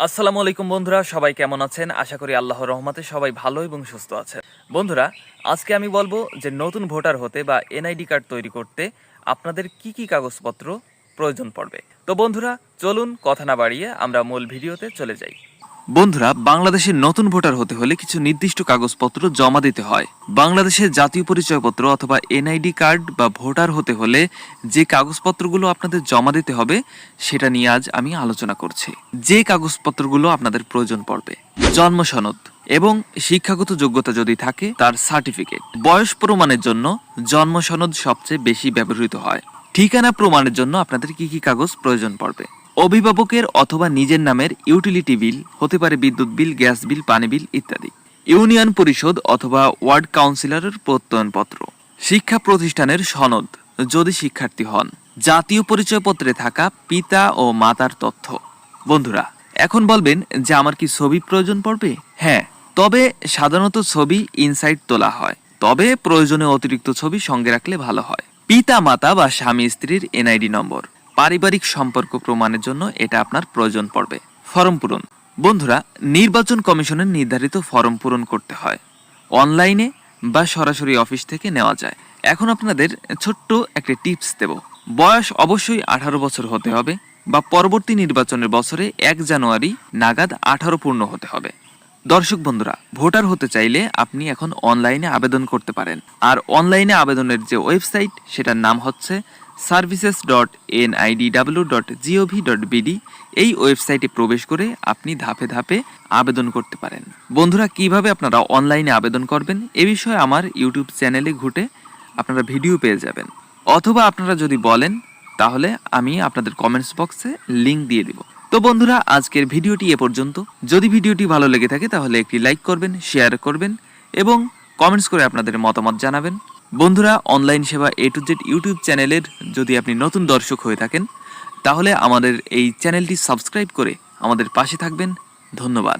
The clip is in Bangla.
আসসালামু আলাইকুম বন্ধুরা, সবাই কেমন আছেন? আশা করি আল্লাহ রহমাতে সবাই ভালো এবং সুস্থ আছে বন্ধুরা, আজকে আমি বলব যে নতুন ভোটার হতে বা এনআইডি কার্ড তৈরি করতে আপনাদের কি কি কাগজপত্র প্রয়োজন পড়বে। তো বন্ধুরা, চলুন কথা না বাড়িয়ে আমরা মূল ভিডিওতে চলে যাই। বন্ধুরা বাংলাদেশের নতুন ভোটার হতে হলে কিছু নির্দিষ্ট কাগজপত্র জমা দিতে হয়। বাংলাদেশের জাতীয় পরিচয়পত্র অথবা এনআইডি কার্ড বা ভোটার হতে হলে যে কাগজপত্রগুলো আপনাদের জমা দিতে হবে, সেটা নিয়ে আজ আমি আলোচনা করছি। যে কাগজপত্রগুলো আপনাদের প্রয়োজন পড়বে। জন্ম সনদ এবং শিক্ষাগত যোগ্যতা যদি থাকে, তার সার্টিফিকেট। বয়স প্রমাণের জন্য জন্ম সনদ সবচেয়ে বেশি ব্যবহৃত হয়। ঠিকানা প্রমাণের জন্য আপনাদের কি কি কাগজ প্রয়োজন পড়বে? অভিভাবকের অথবা নিজের নামের ইউটিলিটি বিল, হতে পারে বিদ্যুৎ বিল, গ্যাস বিল, পানি বিল ইত্যাদি। ইউনিয়ন পরিষদ অথবা ওয়ার্ড কাউন্সিলরের প্রত্যয়নপত্র। শিক্ষা প্রতিষ্ঠানের সনদ, যদি শিক্ষার্থী হন। জাতীয় পরিচয়পত্রে থাকা পিতা ও মাতার তথ্য। বন্ধুরা, এখন বলবেন যে আমার কি ছবি প্রয়োজন পড়বে? হ্যাঁ তবে সাধারণত ছবি ইনসাইড তোলা হয়। তবে প্রয়োজনে অতিরিক্ত ছবি সঙ্গে রাখলে ভালো হয়। পিতা, মাতা বা স্বামী, স্ত্রীর এনআইডি নম্বর। পারিবারিক সম্পর্ক প্রমাণের জন্য এটা আপনার প্রয়োজন পড়বে। ফর্ম পূরণ। বন্ধুরা, নির্বাচন কমিশনের নির্ধারিত ফর্ম পূরণ করতে হয়। অনলাইনে বা সরাসরি অফিস থেকে নেওয়া যায়। এখন আপনাদের ছোট্ট একটা টিপস দেব। বয়স অবশ্যই আঠারো বছর হতে হবে বা পরবর্তী নির্বাচনের বছরে এক জানুয়ারি নাগাদ আঠারো পূর্ণ হতে হবে। দর্শক বন্ধুরা, ভোটার হতে চাইলে আপনি এখন অনলাইনে আবেদন করতে পারেন। আর অনলাইনে আবেদনের যে ওয়েবসাইট, সেটার নাম হচ্ছে services dot N IDW dot GOV dot BD এই ওয়েবসাইটে প্রবেশ করে আপনি ধাপে ধাপে আবেদন করতে পারেন। বন্ধুরা, কীভাবে আপনারা অনলাইনে আবেদন করবেন এ বিষয়ে আমার ইউটিউব চ্যানেলে ঘুটে আপনারা ভিডিও পেয়ে যাবেন। অথবা আপনারা যদি বলেন, তাহলে আমি আপনাদের কমেন্টস বক্সে লিংক দিয়ে দিব। তো বন্ধুরা, আজকের ভিডিওটি এ পর্যন্ত। যদি ভিডিওটি ভালো লেগে থাকে, তাহলে একটি লাইক করবেন শেয়ার করবেন এবং কমেন্টস করে আপনাদের মতামত জানাবেন। বন্ধুরা অনলাইন সেবা এ টু জেড ইউটিউব চ্যানেলের যদি আপনি নতুন দর্শক হয়ে থাকেন, তাহলে আমাদের এই চ্যানেলটি সাবস্ক্রাইব করে আমাদের পাশে থাকবেন। ধন্যবাদ।